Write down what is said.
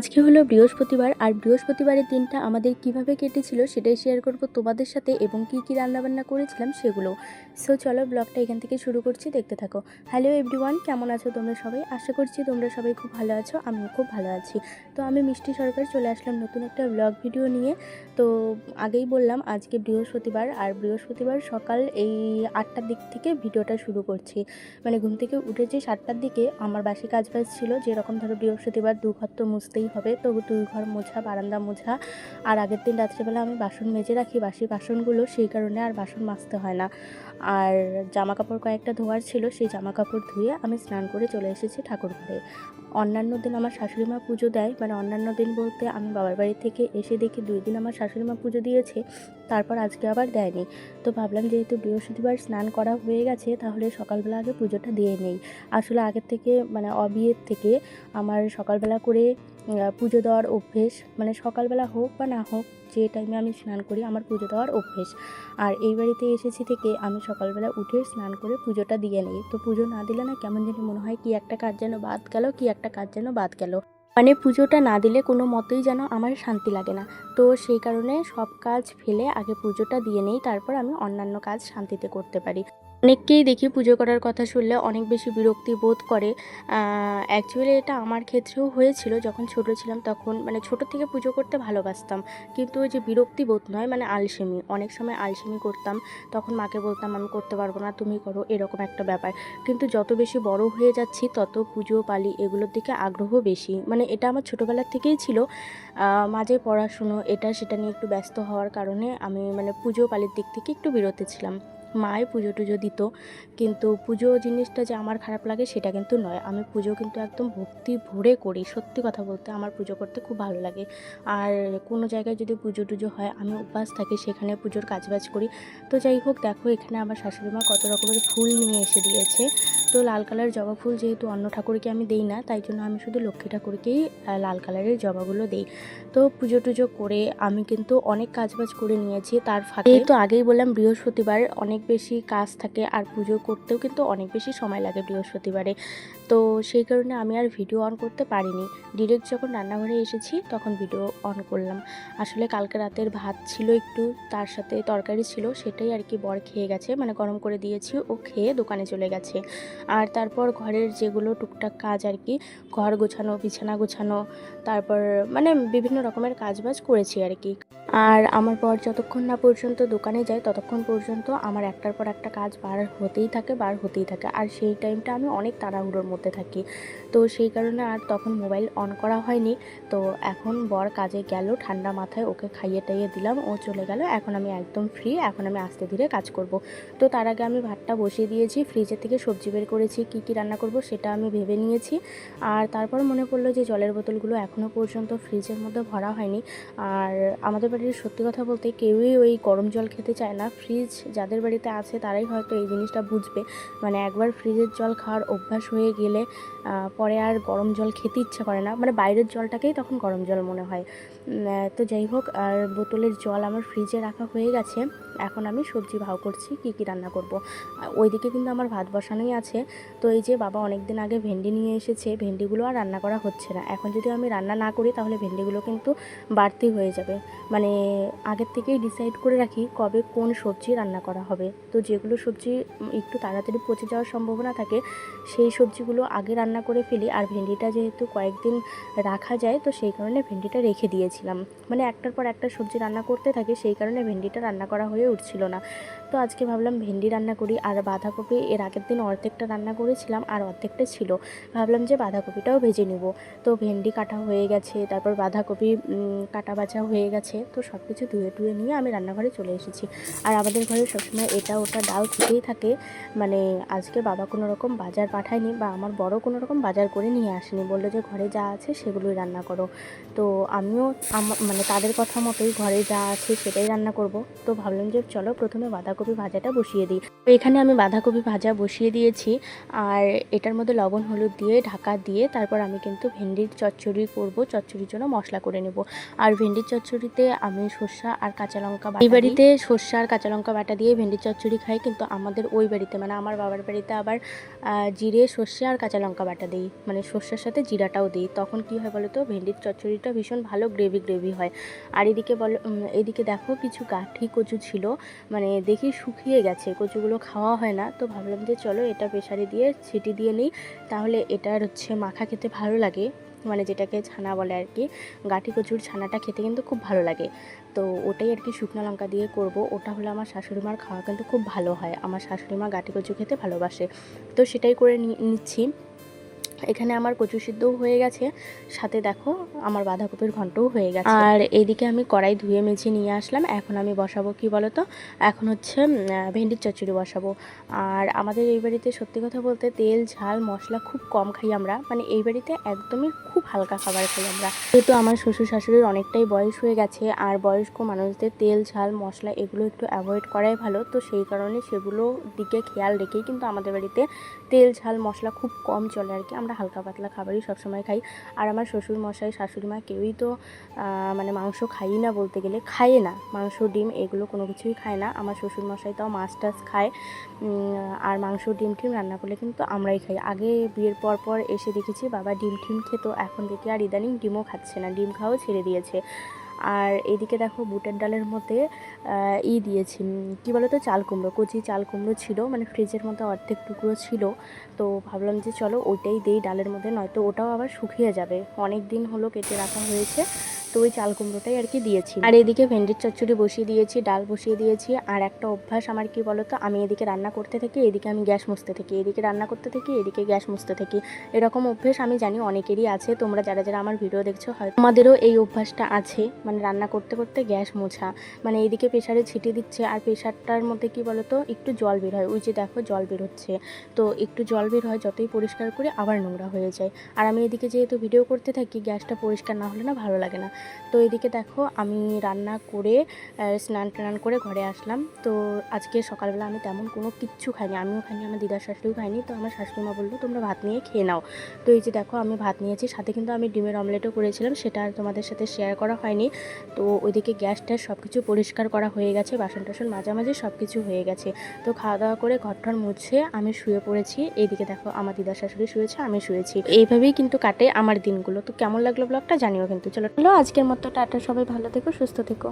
আজকে হলো বৃহস্পতিবার, আর বৃহস্পতিবারের দিনটা আমাদের কীভাবে কেটেছিল সেটাই শেয়ার করব তোমাদের সাথে এবং কি কি রান্নাবান্না করেছিলাম সেগুলো। সো চলো ব্লগটা এখান থেকে শুরু করছি, দেখতে থাকো। হ্যালো এভরিওয়ান কেমন আছো তোমরা সবাই? আশা করছি তোমরা সবাই খুব ভালো আছো, আমিও খুব ভালো আছি। তো আমি মিষ্টি সরকার চলে আসলাম নতুন একটা ব্লগ ভিডিও নিয়ে। তো আগেই বললাম আজকে বৃহস্পতিবার, আর বৃহস্পতিবার সকাল এই আটটার দিক থেকে ভিডিওটা শুরু করছি। মানে ঘুম থেকে উঠেছি সাতটার দিকে আমার বাসি কাজ বাজ ছিল, যেরকম ধরো বৃহস্পতিবার দু ঘর তো মুছতেই হবে। তো দুই ঘর মোছা, বারান্দা মোছা। আর আগের দিন রাত্রিবেলা আমি বাসন মেজে রাখি, বাসি বাসনগুলো, সেই কারণে আর বাসন মাজতে হয় না। আর জামা কাপড় কয়েকটা ধোয়ার ছিল, সেই জামা কাপড় ধুয়ে আমি স্নান করে চলে এসেছি ঠাকুর ঘরে। অন্যান্য দিন আমার শাশুড়ি মা পুজো দেয়। মানে অন্যান্য দিন বলতে আমি বাবার বাড়ি থেকে এসে দেখি দুই দিন আমার শাশুড়ি মা পুজো দিয়েছে, তারপর আজকে আবার দেয়নি। তো ভাবলাম যেহেতু বৃহস্পতিবার স্নান করা হয়ে গেছে, তাহলে সকালবেলা আগে পুজোটা দিয়ে নেই। আসলে আগের থেকে মানে অবিয়ের থেকে আমার সকালবেলা করে পুজো দেওয়ার অভ্যেস মানে সকালবেলা হোক বা না হোক যে টাইমে আমি স্নান করি, আমার পুজো দেওয়ার অভ্যেস। আর এই বাড়িতে এসেছি থেকে আমি সকালবেলা উঠে স্নান করে পুজোটা দিয়ে নিই। তো পুজো না দিলে না কেমন যেন মনে হয় কি একটা কাজ যেন বাদ গেল, কি একটা কাজ যেন বাদ গেল। মানে পুজোটা না দিলে কোনো মতেই যেন আমার শান্তি লাগে না। তো সেই কারণে সব কাজ ফেলে আগে পুজোটা দিয়ে নেই, তারপর আমি অন্যান্য কাজ শান্তিতে করতে পারি। অনেককেই দেখি পুজো করার কথা শুনলে অনেক বেশি বিরক্তি বোধ করে। অ্যাকচুয়ালি এটা আমার ক্ষেত্রেও হয়েছিল। যখন ছোট ছিলাম তখন মানে ছোট থেকে পুজো করতে ভালোবাসতাম। কিন্তু ওই যে বিরক্তি বোধ নয় মানে আলসেমি। অনেক সময় আলসেমি করতাম। তখন মাকে বলতাম, আমি করতে পারব না, তুমি করো। এরকম একটা ব্যাপার। কিন্তু যত বেশি বড় হয়ে যাচ্ছি, তত পুজো, পালি এগুলোর দিকে আগ্রহ বেশি। মানে এটা আমার ছোটোবেলার থেকেই ছিল। মাঝে পড়াশুনো, এটা, সেটা নিয়ে একটু ব্যস্ত হওয়ার কারণে আমি মানে পুজো, পালির দিক থেকে একটু বিরত ছিলাম। মায় পুজো টুজো দিত। কিন্তু পুজো জিনিসটা যে আমার খারাপ লাগে সেটা কিন্তু নয়। আমি পুজো কিন্তু একদম ভক্তি ভরে করি। সত্যি কথা বলতে আমার পুজো করতে খুব ভালো লাগে। আর কোনো জায়গায় যদি পুজো টুজো হয়, আমি উপবাস থাকি সেখানে পুজোর কাজবাজ করি। তো যাই হোক, দেখো এখানে আমার শাশুড়ি মা কত রকমের ফুল নিয়ে এসে দিয়েছে। তো লাল কালার জবা ফুল যেহেতু অন্য ঠাকুরকে আমি দেই না, তাই জন্য আমি শুধু লক্ষ্মী ঠাকুরকেই লাল কালারের জবাগুলো দিই। তো পুজো টুজো করে আমি কিন্তু অনেক কাজবাজ করে নিয়েছি, তার ফাঁকে তো আগেই বললাম বৃহস্পতিবার অনেক বেশি কাজ থাকে আর পুজো করতেও কিন্তু অনেক বেশি সময় লাগে বৃহস্পতিবারে। তো সেই কারণে আমি আর ভিডিও অন করতে পারিনি। ডিরেক্ট যখন রান্নাঘরে এসেছি তখন ভিডিও অন করলাম। আসলে কালকে রাতের ভাত ছিল একটু, তার সাথে তরকারি ছিল, সেটাই আর কি বর খেয়ে গেছে মানে গরম করে দিয়েছি, ও খেয়ে দোকানে চলে গেছে। আর তারপর ঘরের যেগুলো টুকটাক কাজ আর কি, ঘর গোছানো, বিছানা গোছানো, তারপর মানে বিভিন্ন রকমের কাজবাজ করেছি আর কি। আর আমার বর যতক্ষণ না পর্যন্ত দোকানে যায়, ততক্ষণ পর্যন্ত আমার একটার পর একটা কাজ বার হতেই থাকে, বার হতেই থাকে। আর সেই টাইমটা আমি অনেক তাড়াহুড়োর মধ্যে থাকি। তো সেই কারণে আর তখন মোবাইল অন করা হয়নি। তো এখন বর কাজে গেল, ঠান্ডা মাথায় ওকে খাইয়ে টাইয়ে দিলাম, ও চলে গেল। এখন আমি একদম ফ্রি এখন আমি আস্তে ধীরে কাজ করব। তো তার আগে আমি ভাতটা বসিয়ে দিয়েছি ফ্রিজের থেকে সবজি বের করেছি, কি কি রান্না করব সেটা আমি ভেবে নিয়েছি। আর তারপর মনে পড়ল যে জলের বোতলগুলো এখনও পর্যন্ত ফ্রিজের মধ্যে ভরা হয়নি। আর আমাদের বাড়ির সত্যি কথা বলতে কেউই ওই গরম জল খেতে চায় না। ফ্রিজ যাদের বাড়িতে আছে তারাই হয়তো এই জিনিসটা বুঝবে। মানে একবার ফ্রিজের জল খাওয়ার অভ্যাস হয়ে গেলে পরে আর গরম জল খেতে ইচ্ছা করে না। মানে বাইরের জলটাকেই তখন গরম জল মনে হয়। তো যাই হোক, আর বোতলের জল আমার ফ্রিজে রাখা হয়ে গেছে। এখন আমি সবজি ভাও করছি, কি কি রান্না করব। ওইদিকে কিন্তু আমার ভাত বসানোই আছে। তো এই যে বাবা অনেক দিন আগে ভেন্ডি নিয়ে এসেছে, ভেন্ডিগুলো আর রান্না করা হচ্ছে না। এখন যদি আমি রান্না না করি, তাহলে ভেন্ডিগুলো কিন্তু বাড়তি হয়ে যাবে। মানে আগের থেকেই ডিসাইড করে রাখি কবে কোন সবজি রান্না করা হবে। তো যেগুলো সবজি একটু তাড়াতাড়ি পচে যাওয়ার সম্ভাবনা থাকে, সেই সবজিগুলো আগে রান্না করে ফেলি। আর ভেন্ডিটা যেহেতু কয়েকদিন রাখা যায়, তো সেই কারণে ভেন্ডিটা রেখে দিয়েছিলাম। মানে একটার পর একটা সবজি রান্না করতে থাকে, সেই কারণে ভেন্ডিটা রান্না করা হয়ে উঠছিল না। তো আজকে ভাবলাম ভেন্ডি রান্না করি, আর বাঁধাকপি এর আগের দিন অর্ধেকটা রান্না করেছিলাম, আর অর্ধেকটা ছিল। ভাবলাম যে বাঁধাকপিটাও ভেজে নেব। তো ভেন্ডি কাটা হয়ে গেছে, তারপর বাঁধাকপি কাটা বাছা হয়ে গেছে। তো সব কিছু ধুয়ে টুয়ে নিয়ে আমি রান্নাঘরে চলে এসেছি। আর আমাদের ঘরে সবসময় এটা, ওটা, ডাল থেকেই থাকে। মানে আজকে বাবা কোনো রকম বাজার পাঠায়নি বা আমার বড় কোনো রকম বাজার করে নিয়ে আসেনি। বলল যে ঘরে যা আছে সেগুলোই রান্না করো। তো আমিও আমা- মানে তাদের কথা মতোই ঘরে যা আছে সেটাই রান্না করব। তো ভাবলাম যে চলো প্রথমে বাঁধাকপি ভাজাটা বসিয়ে দিই। তো এখানে আমি বাঁধাকপি ভাজা বসিয়ে দিয়েছি। আর এটার মধ্যে লবণ, হলুদ দিয়ে ঢাকা দিয়ে তারপর আমি কিন্তু ভেন্ডির চচ্চড়ি করব। চচ্চড়ির জন্য মশলা করে নেব। আর ভেন্ডির চচ্চড়িতে আমি আমি সর্ষা আর কাঁচা লঙ্কা বাটা এই বাড়িতে সর্ষা আর কাঁচা লঙ্কা বাটা দিয়ে ভেন্ডি চচ্চড়ি খাই কিন্তু আমাদের ওই বাড়িতে মানে আমার বাবার বাড়িতে আবার জিরে সর্ষে আর কাঁচা লঙ্কা বাটা দিই। মানে সর্ষের সাথে জিরাটাও দিই। তখন কি হয় বলো তো ভেন্ডির চচ্চড়িটা ভীষণ ভালো গ্রেভি গ্রেভি হয়। আর এদিকে বলো এদিকে দেখো কিছু গাঠি কচু ছিল মানে দেখি শুকিয়ে গেছে কচুগুলো খাওয়া হয় না। তো ভাবলাম যে চলো এটা প্রেশারে দিয়ে ছিটি দিয়ে নিই তাহলে এটার হচ্ছে মাখা খেতে ভালো লাগে। মানে যেটাকে ছানা বলে আর কি, গাঠি কচুর ছানাটা খেতে কিন্তু খুব ভালো লাগে। তো ওটাই আর কি শুকনো লঙ্কা দিয়ে করব। ওটা হলো আমার শাশুড়ি মার খাওয়া কিন্তু খুব ভালো হয়। আমার শাশুড়ি মা গাঠি কচু খেতে ভালোবাসে। তো সেটাই করে নিচ্ছি। এখানে আমার কচু সিদ্ধও হয়ে গেছে। সাথে দেখো, আমার বাঁধাকপির ঘন্টও হয়ে গেছে। আর এইদিকে আমি কড়াই ধুয়ে মেঝে নিয়ে আসলাম। এখন আমি বসাবো কি বলো তো এখন হচ্ছে ভেন্ডির চচ্চড়ি বসাবো। আর আমাদের এই বাড়িতে সত্যি কথা বলতে তেল, ঝাল, মশলা খুব কম খাই আমরা। মানে এই বাড়িতে একদমই খুব হালকা খাবার খাই আমরা। যেহেতু আমার শ্বশুর শাশুড়ির অনেকটাই বয়স হয়ে গেছে, আর বয়স্ক মানুষদের তেল, ঝাল, মশলা এগুলো একটু অ্যাভয়েড করাই ভালো। তো সেই কারণে সেগুলো দিকে খেয়াল রেখেই কিন্তু আমাদের বাড়িতে তেল, ঝাল, মশলা খুব কম চলে আর কি। আমরা হালকা পাতলা খাবারই সবসময় খাই। আর আমার শ্বশুর মশাই, শাশুড়ি মা কেউই তো মানে মাংস খাই না বলতে গেলে, খায় না। মাংস, ডিম এগুলো কোনো কিছুই খায় না। আমার শ্বশুর মশাই তাও মাছ টাছ খায়। আর মাংস, ডিম, টিম রান্না করলে কিন্তু আমরাই খাই। আগে বিয়ের পর পর এসে দেখেছি বাবা ডিম, টিম খেত, এখন দেখি আর ইদানিং ডিমও খাচ্ছে না। ডিম খাওয়াও ছেড়ে দিয়েছে। আর এদিকে দেখো বুটের ডালের মধ্যে ই দিয়েছি কী বলো তো চাল কুমড়ো, কচি চাল কুমড়ো ছিল মানে ফ্রিজের মধ্যে অর্ধেক টুকরো ছিল। তো ভাবলাম যে চলো ওইটাই দেই ডালের মধ্যে, নয়তো ওটাও আবার শুকিয়ে যাবে। অনেক দিন হলো কেটে রাখা হয়েছে তো ওই চাল কুমড়োটাই আর কি দিয়েছি। আর এদিকে ভেন্ডির চচ্চড়ি বসিয়ে দিয়েছি, ডাল বসিয়ে দিয়েছি, আর একটা অভ্যাস আমার কি বলো তো আমি এদিকে রান্না করতে থাকি, এদিকে আমি গ্যাস মুছতে থাকি, এদিকে রান্না করতে থাকি, এদিকে গ্যাস মুছতে থাকি। এরকম অভ্যেস আমি জানি অনেকেরই আছে, তোমরা যারা যারা আমার ভিডিও দেখছ, হয়তো তোমাদেরও এই অভ্যাসটা আছে মানে রান্না করতে করতে গ্যাস মোছা। মানে এইদিকে প্রেশারে ছিটিয়ে দিচ্ছে, আর প্রেশারটার মধ্যে কি বলো তো একটু জল বের হয়। ওই যে দেখো, জল বের হচ্ছে। তো একটু জল বের হয়, যতই পরিষ্কার করে, আবার নোংরা হয়ে যায়। আর আমি এদিকে যেহেতু ভিডিও করতে থাকি, গ্যাসটা পরিষ্কার না হলে না ভালো লাগে না। তো এদিকে দেখো আমি রান্না করে স্নান টান করে ঘরে আসলাম। তো আজকে সকালবেলা আমি তেমন কোনো কিচ্ছু খাইনি। আমিও খাইনি, আমার দিদার শাশুড়িও খাইনি। তো আমার শাশুড়িমা বলল, তোমরা ভাত নিয়ে খেয়ে নাও। তো এই যে দেখো আমি ভাত নিয়েছি, সাথে কিন্তু আমি ডিমের অমলেটও করেছিলাম, সেটা আর তোমাদের সাথে শেয়ার করা হয়নি। তো ওইদিকে গ্যাস ট্যাস সব কিছু পরিষ্কার করা হয়ে গেছে বাসন টাসন মাঝামাঝি সব কিছু হয়ে গেছে। তো খাওয়া দাওয়া করে ঘরটর মুছে আমি শুয়ে পড়েছি। এইদিকে দেখো আমার দিদার শাশুড়ি শুয়েছে, আমি শুয়েছি। এইভাবেই কিন্তু কাটে আমার দিনগুলো। তো কেমন লাগল ব্লগটা জানিও কিন্তু। চলো চলো আজকের মতো টাটা সবাই ভালো থেকো সুস্থ থেকো।